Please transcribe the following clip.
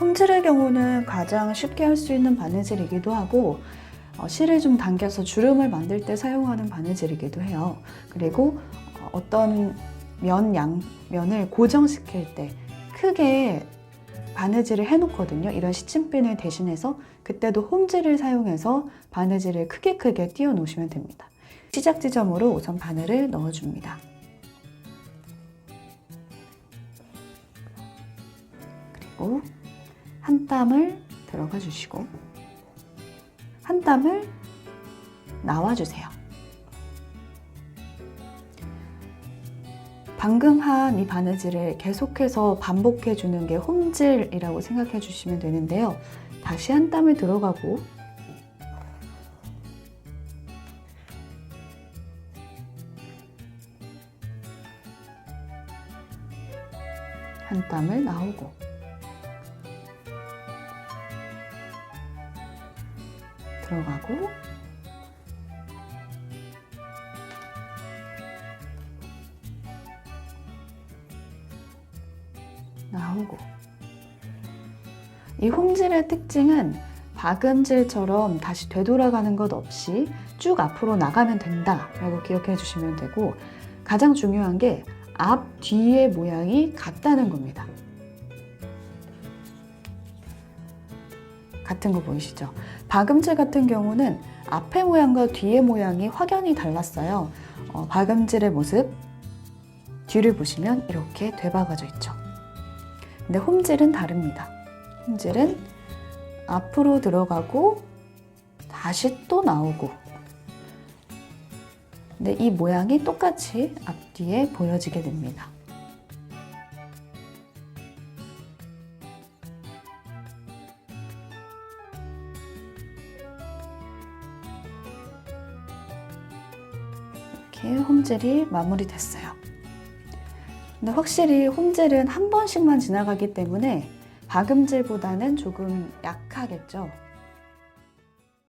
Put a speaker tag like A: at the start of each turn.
A: 홈질의 경우는 가장 쉽게 할 수 있는 바느질이기도 하고 어, 실을 좀 당겨서 주름을 만들 때 사용하는 바느질이기도 해요. 그리고 어, 어떤 면 양, 면을 고정시킬 때 크게 바느질을 해놓거든요. 이런 시침핀을 대신해서 그때도 홈질을 사용해서 바느질을 크게 크게 띄워 놓으시면 됩니다. 시작 지점으로 우선 바늘을 넣어줍니다. 그리고 한 땀을 들어가 주시고 한 땀을 나와 주세요. 방금 한 이 바느질을 계속해서 반복해 주는 게 홈질이라고 생각해 주시면 되는데요. 다시 한 땀을 들어가고 한 땀을 나오고 들어가고 나오고 이 홈질의 특징은 박음질처럼 다시 되돌아가는 것 없이 쭉 앞으로 나가면 된다라고 기억해 주시면 되고 가장 중요한 게 앞, 뒤의 모양이 같다는 겁니다. 같은 거 보이시죠? 박음질 같은 경우는 앞의 모양과 뒤의 모양이 확연히 달랐어요. 어, 박음질의 모습 뒤를 보시면 이렇게 되박아져 있죠. 근데 홈질은 다릅니다. 홈질은 앞으로 들어가고 다시 또 나오고 근데 이 모양이 똑같이 앞뒤에 보여지게 됩니다. 이렇게 홈젤이 마무리됐어요. 근데 확실히 홈젤은 한 번씩만 지나가기 때문에 박음질보다는 조금 약하겠죠.